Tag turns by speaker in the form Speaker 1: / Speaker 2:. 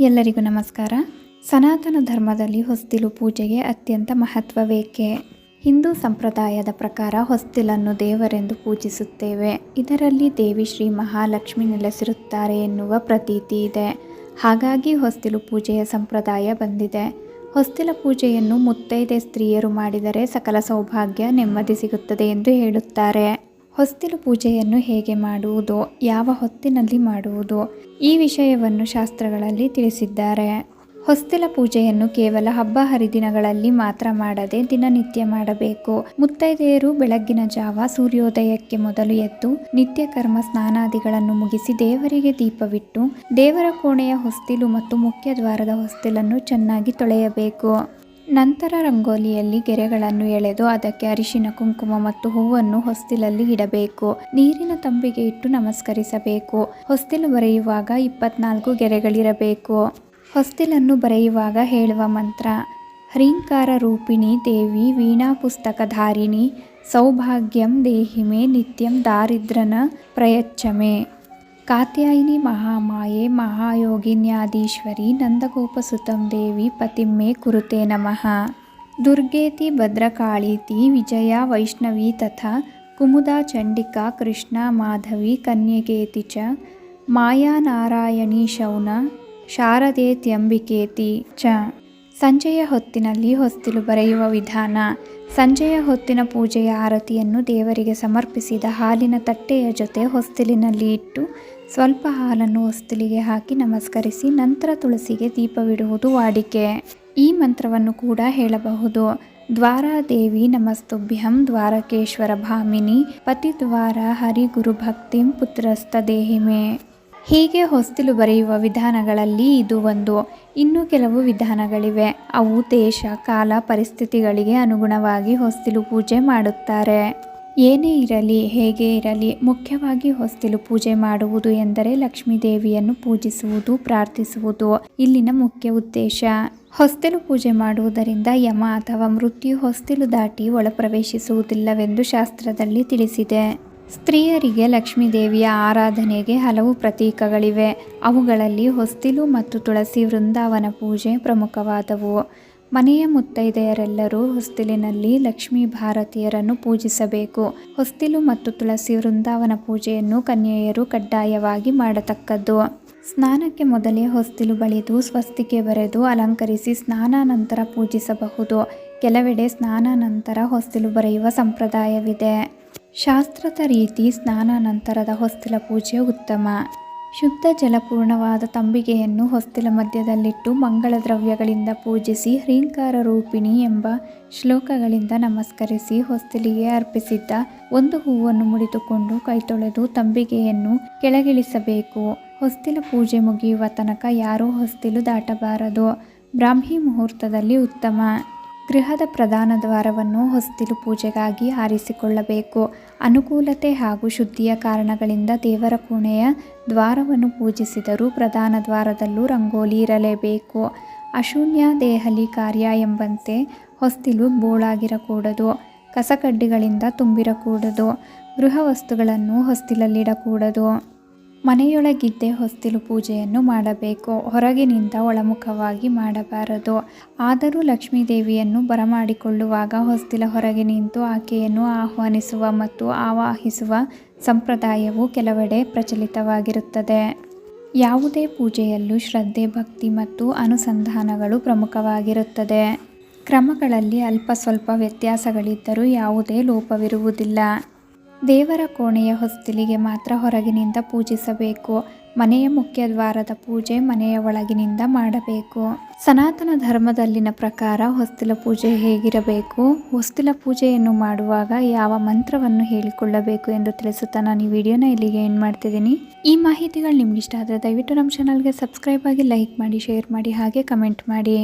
Speaker 1: ಎಲ್ಲರಿಗೂ ನಮಸ್ಕಾರ. ಸನಾತನ ಧರ್ಮದಲ್ಲಿ ಹೊಸ್ತಿಲು ಪೂಜೆಗೆ ಅತ್ಯಂತ ಮಹತ್ವವೇಕೆ? ಹಿಂದೂ ಸಂಪ್ರದಾಯದ ಪ್ರಕಾರ ಹೊಸ್ತಿಲನ್ನು ದೇವರೆಂದು ಪೂಜಿಸುತ್ತೇವೆ. ಇದರಲ್ಲಿ ದೇವಿ ಶ್ರೀ ಮಹಾಲಕ್ಷ್ಮಿ ನೆಲೆಸಿರುತ್ತಾರೆ ಎನ್ನುವ ಪ್ರತೀತಿ ಇದೆ. ಹಾಗಾಗಿ ಹೊಸ್ತಿಲು ಪೂಜೆಯ ಸಂಪ್ರದಾಯ ಬಂದಿದೆ. ಹೊಸ್ತಿಲ ಪೂಜೆಯನ್ನು ಮುತ್ತೈದೆ ಸ್ತ್ರೀಯರು ಮಾಡಿದರೆ ಸಕಲ ಸೌಭಾಗ್ಯ ನೆಮ್ಮದಿ ಸಿಗುತ್ತದೆ ಎಂದು ಹೇಳುತ್ತಾರೆ. ಹೊಸ್ತಿಲು ಪೂಜೆಯನ್ನು ಹೇಗೆ ಮಾಡುವುದು, ಯಾವ ಹೊತ್ತಿನಲ್ಲಿ ಮಾಡುವುದು ಈ ವಿಷಯವನ್ನು ಶಾಸ್ತ್ರಗಳಲ್ಲಿ ತಿಳಿಸಿದ್ದಾರೆ. ಹೊಸ್ತಿಲ ಪೂಜೆಯನ್ನು ಕೇವಲ ಹಬ್ಬ ಹರಿದಿನಗಳಲ್ಲಿ ಮಾತ್ರ ಮಾಡದೆ ದಿನನಿತ್ಯ ಮಾಡಬೇಕು. ಮುತ್ತೈದೆಯರು ಬೆಳಗ್ಗಿನ ಜಾವ ಸೂರ್ಯೋದಯಕ್ಕೆ ಮೊದಲು ಎದ್ದು ನಿತ್ಯ ಕರ್ಮ ಸ್ನಾನಾದಿಗಳನ್ನು ಮುಗಿಸಿ ದೇವರಿಗೆ ದೀಪವಿಟ್ಟು ದೇವರ ಕೋಣೆಯ ಹೊಸ್ತಿಲು ಮತ್ತು ಮುಖ್ಯ ದ್ವಾರದ ಹೊಸ್ತಿಲನ್ನು ಚೆನ್ನಾಗಿ ತೊಳೆಯಬೇಕು. ನಂತರ ರಂಗೋಲಿಯಲ್ಲಿ ಗೆರೆಗಳನ್ನು ಎಳೆದು ಅದಕ್ಕೆ ಅರಿಶಿನ, ಕುಂಕುಮ ಮತ್ತು ಹೂವನ್ನು ಹೊಸ್ತಿಲಲ್ಲಿ ಇಡಬೇಕು. ನೀರಿನ ತಂಬಿಗೆ ಇಟ್ಟು ನಮಸ್ಕರಿಸಬೇಕು. ಹೊಸ್ತಿಲು ಬರೆಯುವಾಗ ಇಪ್ಪತ್ನಾಲ್ಕು ಗೆರೆಗಳಿರಬೇಕು. ಹೊಸ್ತಿಲನ್ನು ಬರೆಯುವಾಗ ಹೇಳುವ ಮಂತ್ರ, ಹ್ರೀಂಕಾರ ರೂಪಿಣಿ ದೇವಿ ವೀಣಾ ಪುಸ್ತಕಧಾರಿಣಿ ಸೌಭಾಗ್ಯಂ ದೇಹಿಮೆ ನಿತ್ಯಂ ದಾರಿದ್ರನ ಪ್ರಯಚ್ಛಮೆ. ಕಾತ್ಯಾಯಿನಿ ಮಹಾಮಾಯೆ ಮಹಾಯೋಗಿನ್ಯಾದೀಶ್ವರಿ ನಂದಗೋಪಸುತಂ ದೇವಿ ಪತಿಮ್ಮೆ ಕುರುತೆ ನಮಃ. ದುರ್ಗೇತಿ ಭದ್ರಕಾಳೀತಿ ವಿಜಯ ವೈಷ್ಣವಿ ತಥಾ ಕುಮುದಾ ಚಂಡಿಕಾ ಕೃಷ್ಣ ಮಾಧವಿ ಕನ್ಯಕೇತಿ ಚ ಮಾಯಾನಾರಾಯಣಿ ಶೌನ ಶಾರದೆ ತ್ಯಂಬಿಕೇತಿ ಚ. ಸಂಜೆಯ ಹೊತ್ತಿನಲ್ಲಿ ಹೊಸ್ತಿಲು ಬರೆಯುವ ವಿಧಾನ, ಸಂಜೆಯ ಹೊತ್ತಿನ ಪೂಜೆಯ ಆರತಿಯನ್ನು ದೇವರಿಗೆ ಸಮರ್ಪಿಸಿದ ಹಾಲಿನ ತಟ್ಟೆಯ ಜೊತೆ ಹೊಸ್ತಿಲಿನಲ್ಲಿ ಇಟ್ಟು ಸ್ವಲ್ಪ ಹಾಲನ್ನು ಹೊಸ್ತಿಲಿಗೆ ಹಾಕಿ ನಮಸ್ಕರಿಸಿ ನಂತರ ತುಳಸಿಗೆ ದೀಪವಿಡುವುದು ವಾಡಿಕೆ. ಈ ಮಂತ್ರವನ್ನು ಕೂಡ ಹೇಳಬಹುದು. ದ್ವಾರಾದೇವಿ ನಮಸ್ತುಭ್ಯಂ ದ್ವಾರಕೇಶ್ವರ ಭಾಮಿನಿ ಪತಿದ್ವಾರ ಹರಿಗುರು ಭಕ್ತಿಂ ಪುತ್ರಸ್ಥ ದೇಹಿಮೆ. ಹೀಗೆ ಹೊಸ್ತಿಲು ಬರೆಯುವ ವಿಧಾನಗಳಲ್ಲಿ ಇದು ಒಂದು. ಇನ್ನೂ ಕೆಲವು ವಿಧಾನಗಳಿವೆ. ಅವು ದೇಶ, ಕಾಲ, ಪರಿಸ್ಥಿತಿಗಳಿಗೆ ಅನುಗುಣವಾಗಿ ಹೊಸ್ತಿಲು ಪೂಜೆ ಮಾಡುತ್ತಾರೆ. ಏನೇ ಇರಲಿ, ಹೇಗೆ ಇರಲಿ, ಮುಖ್ಯವಾಗಿ ಹೊಸ್ತಿಲು ಪೂಜೆ ಮಾಡುವುದು ಎಂದರೆ ಲಕ್ಷ್ಮೀ ದೇವಿಯನ್ನು ಪೂಜಿಸುವುದು, ಪ್ರಾರ್ಥಿಸುವುದು. ಇಲ್ಲಿನ ಮುಖ್ಯ ಉದ್ದೇಶ, ಹೊಸ್ತಿಲು ಪೂಜೆ ಮಾಡುವುದರಿಂದ ಯಮ ಅಥವಾ ಮೃತ್ಯು ಹೊಸ್ತಿಲು ದಾಟಿ ಒಳಪ್ರವೇಶಿಸುವುದಿಲ್ಲವೆಂದು ಶಾಸ್ತ್ರದಲ್ಲಿ ತಿಳಿಸಿದೆ. ಸ್ತ್ರೀಯರಿಗೆ ಲಕ್ಷ್ಮೀ ದೇವಿಯ ಆರಾಧನೆಗೆ ಹಲವು ಪ್ರತೀಕಗಳಿವೆ. ಅವುಗಳಲ್ಲಿ ಹೊಸ್ತಿಲು ಮತ್ತು ತುಳಸಿ ವೃಂದಾವನ ಪೂಜೆ ಪ್ರಮುಖವಾದವು. ಮನೆಯ ಮುತ್ತೈದೆಯರೆಲ್ಲರೂ ಹೊಸ್ತಿಲಿನಲ್ಲಿ ಲಕ್ಷ್ಮೀ ಭಾರತೀಯರನ್ನು ಪೂಜಿಸಬೇಕು. ಹೊಸ್ತಿಲು ಮತ್ತು ತುಳಸಿ ವೃಂದಾವನ ಪೂಜೆಯನ್ನು ಕನ್ಯೆಯರು ಕಡ್ಡಾಯವಾಗಿ ಮಾಡತಕ್ಕದ್ದು. ಸ್ನಾನಕ್ಕೆ ಮೊದಲೇ ಹೊಸ್ತಿಲು ಬಳಿದು ಸ್ವಸ್ತಿಕೆ ಬರೆದು ಅಲಂಕರಿಸಿ ಸ್ನಾನ ನಂತರ ಪೂಜಿಸಬಹುದು. ಕೆಲವೆಡೆ ಸ್ನಾನ ನಂತರ ಹೊಸ್ತಿಲು ಬರೆಯುವ ಸಂಪ್ರದಾಯವಿದೆ. ಶಾಸ್ತ್ರದ ರೀತಿ ಸ್ನಾನ ನಂತರದ ಹೊಸ್ತಿಲ ಪೂಜೆ ಉತ್ತಮ. ಶುದ್ಧ ಜಲಪೂರ್ಣವಾದ ತಂಬಿಗೆಯನ್ನು ಹೊಸ್ತಿಲ ಮಧ್ಯದಲ್ಲಿಟ್ಟು ಮಂಗಳ ದ್ರವ್ಯಗಳಿಂದ ಪೂಜಿಸಿ ಹ್ರೀಂಕಾರ ರೂಪಿಣಿ ಎಂಬ ಶ್ಲೋಕಗಳಿಂದ ನಮಸ್ಕರಿಸಿ ಹೊಸ್ತಿಲಿಗೆ ಅರ್ಪಿಸಿದ್ದ ಒಂದು ಹೂವನ್ನು ಮುಡಿದುಕೊಂಡು ಕೈತೊಳೆದು ತಂಬಿಗೆಯನ್ನು ಕೆಳಗಿಳಿಸಬೇಕು. ಹೊಸ್ತಿಲ ಪೂಜೆ ಮುಗಿಯುವ ತನಕ ಯಾರೂ ಹೊಸ್ತಿಲು ದಾಟಬಾರದು. ಬ್ರಾಹ್ಮಿ ಮುಹೂರ್ತದಲ್ಲಿ ಉತ್ತಮ. ಗೃಹದ ಪ್ರಧಾನ ದ್ವಾರವನ್ನು ಹೊಸ್ತಿಲು ಪೂಜೆಗಾಗಿ ಆರಿಸಿಕೊಳ್ಳಬೇಕು. ಅನುಕೂಲತೆ ಹಾಗೂ ಶುದ್ಧಿಯ ಕಾರಣಗಳಿಂದ ದೇವರ ಕೋಣೆಯ ದ್ವಾರವನ್ನು ಪೂಜಿಸಿದರೂ ಪ್ರಧಾನ ದ್ವಾರದಲ್ಲೂ ರಂಗೋಲಿ ಇರಲೇಬೇಕು. ಅಶೂನ್ಯ ದೇಹಲಿ ಕಾರ್ಯ ಎಂಬಂತೆ ಹೊಸ್ತಿಲು ಬೋಳಾಗಿರಕೂಡದು. ಕಸಕಡ್ಡಿಗಳಿಂದ ತುಂಬಿರಕೂಡದು. ಗೃಹ ವಸ್ತುಗಳನ್ನು ಹೊಸ್ತಿಲಲ್ಲಿಡಕೂಡದು. ಮನೆಯೊಳಗಿದ್ದೇ ಹೊಸ್ತಿಲು ಪೂಜೆಯನ್ನು ಮಾಡಬೇಕು. ಹೊರಗಿನಿಂದ ಒಳಮುಖವಾಗಿ ಮಾಡಬಾರದು. ಆದರೂ ಲಕ್ಷ್ಮೀ ದೇವಿಯನ್ನು ಬರಮಾಡಿಕೊಳ್ಳುವಾಗ ಹೊಸ್ತಿಲ ಹೊರಗೆ ನಿಂತು ಆಕೆಯನ್ನು ಆಹ್ವಾನಿಸುವ ಮತ್ತು ಆವಾಹಿಸುವ ಸಂಪ್ರದಾಯವು ಕೆಲವೆಡೆ ಪ್ರಚಲಿತವಾಗಿರುತ್ತದೆ. ಯಾವುದೇ ಪೂಜೆಯಲ್ಲೂ ಶ್ರದ್ಧೆ, ಭಕ್ತಿ ಮತ್ತು ಅನುಸಂಧಾನಗಳು ಪ್ರಮುಖವಾಗಿರುತ್ತದೆ. ಕ್ರಮಗಳಲ್ಲಿ ಅಲ್ಪ ಸ್ವಲ್ಪ ವ್ಯತ್ಯಾಸಗಳಿದ್ದರೂ ಯಾವುದೇ ಲೋಪವಿರುವುದಿಲ್ಲ. ದೇವರ ಕೋಣೆಯ ಹೊಸ್ತಿಲಿಗೆ ಮಾತ್ರ ಹೊರಗಿನಿಂದ ಪೂಜಿಸಬೇಕು. ಮನೆಯ ಮುಖ್ಯ ದ್ವಾರದ ಪೂಜೆ ಮನೆಯ ಒಳಗಿನಿಂದ ಮಾಡಬೇಕು. ಸನಾತನ ಧರ್ಮದಲ್ಲಿನ ಪ್ರಕಾರ ಹೊಸ್ತಿಲ ಪೂಜೆ ಹೇಗಿರಬೇಕು? ಹೊಸ್ತಿಲ ಪೂಜೆಯನ್ನು ಮಾಡುವಾಗ ಯಾವ ಮಂತ್ರವನ್ನು ಹೇಳಿಕೊಳ್ಳಬೇಕು ಎಂದು ತಿಳಿಸುತ್ತಾ ನಾನು ಈ ವಿಡಿಯೋನ ಇಲ್ಲಿಗೆ ಏನು ಮಾಡ್ತಿದ್ದೀನಿ. ಈ ಮಾಹಿತಿಗಳು ನಿಮ್ಗೆ ಇಷ್ಟ ಆದರೆ ದಯವಿಟ್ಟು ನಮ್ಮ ಚಾನಲ್ಗೆ ಸಬ್ಸ್ಕ್ರೈಬ್ ಆಗಿ ಲೈಕ್ ಮಾಡಿ ಶೇರ್ ಮಾಡಿ, ಹಾಗೆ ಕಮೆಂಟ್ ಮಾಡಿ.